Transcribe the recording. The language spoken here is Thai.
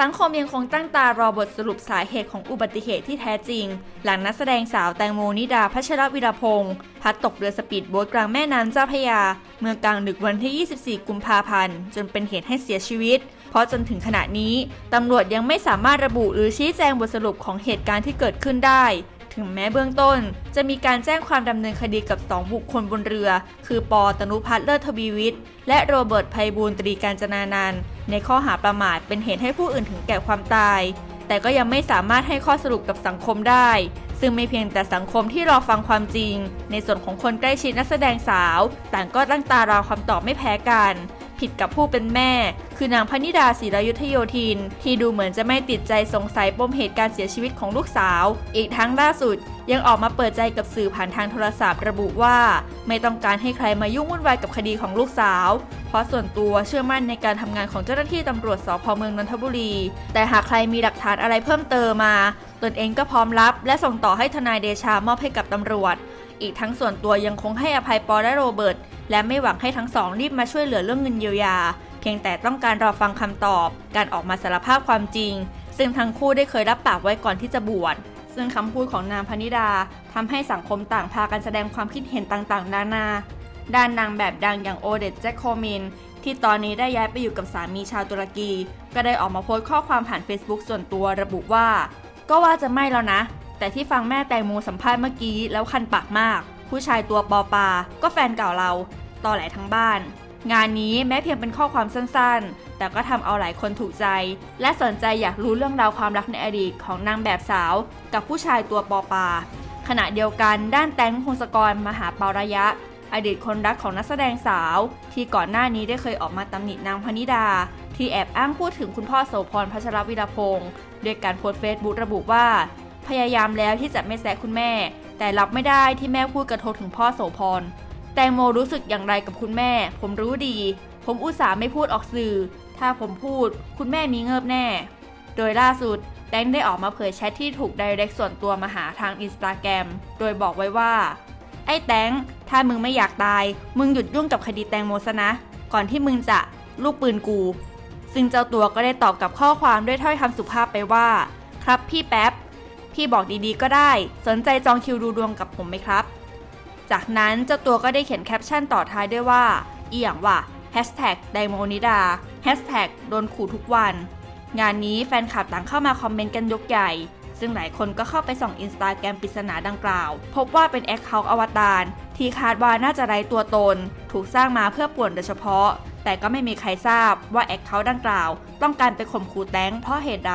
สังคมยังคงตั้งตารอบทสรุปสาเหตุของอุบัติเหตุที่แท้จริง หลังนักแสดงสาวแตงโมนิดาพัชรวิรพงศ์พัดตกเรือสปีดโบ๊ทกลางแม่น้ำเจ้าพยา เมื่อกลางดึกวันที่ 24 กุมภาพันธ์ จนเป็นเหตุให้เสียชีวิต เพราะจนถึงขณะนี้ ตำรวจยังไม่สามารถระบุหรือชี้แจงบทสรุปของเหตุการณ์ที่เกิดขึ้นได้ ถึงแม้เบื้องต้น จะมีการแจ้งความดำเนินคดีกับ 2 บุคคลบนเรือ คือปอตนุพัฒน์เลิศทวีวิทย์และโรเบิร์ตไพบูลตรีการจนานันท์ ในข้อหาประมาทเป็นเหตุให้ผู้อื่นถึงแก่ความตาย แต่ก็ยังไม่สามารถให้ข้อสรุปกับสังคมได้ ซึ่งไม่เพียงแต่สังคมที่รอฟังความจริง ในส่วนของคนใกล้ชิดนักแสดงสาว ต่างก็ตั้งตารอคำตอบไม่แพ้กัน ผิดกับผู้เป็นแม่ คือนางพนิดาศิรยุทธโยธิน ที่ดูเหมือนจะไม่ติดใจสงสัยปมเหตุการเสียชีวิตของลูกสาว อีกทั้งล่าสุด ยังออกมาเปิดใจกับสื่อผ่านทางโทรศัพท์ระบุว่า ไม่ต้องการให้ใครมายุ่งวุ่นวายกับคดีของลูกสาว เพราะส่วนตัวเชื่อมั่นในการทำงานของเจ้าหน้าที่ตำรวจสพเมืองนนทบุรี แต่หากใครมีหลักฐานอะไรเพิ่มเติมมา ตนเองก็พร้อมรับ และส่งต่อให้ทนายเดชามอบให้กับตำรวจ อีกทั้งส่วนตัวยังคงให้อภัยปอและโรเบิร์ต และไม่หวังให้ทั้งสองรีบมาช่วยเหลือเรื่องเงินเยียวยา เพียงแต่ต้องการรอฟังคำตอบ การออกมาสารภาพความจริง ซึ่งทั้งคู่ได้เคยรับปากไว้ก่อนที่จะบวชซึ่งคำพูดของนางพนิดาทำให้สังคมต่างพากันแสดงความคิดเห็นต่างๆ นานา ด้านนางแบบดังอย่างโอเดตแจ็คโคมินที่ตอนนี้ได้ย้ายไปอยู่กับสามีชาวตุรกี ก็ได้ออกมาโพสต์ข้อความผ่าน Facebook ส่วนตัวระบุว่า ก็ว่าจะไม่แล้วนะ แต่ที่ฟังแม่แตงโมสัมภาษณ์เมื่อกี้แล้วคันปากมาก ผู้ชายตัวปอปา ก็แฟนเก่าเราตอแหลทั้งบ้าน งานนี้แม้เพียงเป็นข้อความสั้นๆ แต่ก็ทำเอาหลายคนถูกใจ และสนใจอยากรู้เรื่องราวความรักในอดีตของนางแบบสาว กับผู้ชายตัวปอปา ขณะเดียวกันด้านแตงพงศกรมหาเปาระยะ อดีตคนรักของนักแสดงสาว ที่ก่อนหน้านี้ได้เคยออกมาตำหนินางพนิดา ที่แอบอ้างพูดถึงคุณพ่อโสพรพัชรวิรพงศ์ด้วยการโพสต์เฟซบุ๊กระบุว่า พยายามแล้วที่จะไม่แซะคุณแม่ แต่รับไม่ได้ที่แม่พูดกระทบถึงพ่อโสพร แตงโมรู้สึกอย่างไรกับคุณแม่ ผมรู้ดี ผมอุตส่าห์ไม่พูดออกสื่อ ถ้าผมพูด คุณแม่มีเงิบแน่ โดยล่าสุดแตงได้ออกมาเผยแชทที่ถูกไดเรกส่วนตัวมาหาทางอินสตาแกรมโดยบอกไว้ว่า ไอ้แตงถ้ามึงไม่อยากตาย มึงหยุดยุ่งกับคดีแตงโมซะนะ ก่อนที่มึงจะลูกปืนกู ซึ่งเจ้าตัวก็ได้ตอบกับข้อความด้วยถ้อยคำสุภาพไปว่า ครับพี่แป๊บ พี่บอกดีๆก็ได้ สนใจจองคิวดูดวงกับผมไหมครับ จากนั้นเจ้าตัวก็ได้เขียนแคปชั่นต่อท้ายด้วยว่าเอียงว่า Hashtag ไดโมนิดา Hashtag โดนขู่ทุกวัน งานนี้แฟนคลับต่างเข้ามาคอมเมนต์กันยกใหญ่ ซึ่งหลายคนก็เข้าไปส่องอินสตาแกรมปริศนาดังกล่าว พบว่าเป็นแอคเคาท์อวตารที่คาดว่าน่าจะไร้ตัวตน ถูกสร้างมาเพื่อป่วนโดยเฉพาะ แต่ก็ไม่มีใครทราบว่าแอคเคาท์ดังกล่าว ต้องการไปข่มขู่แตงเพราะเหตุใด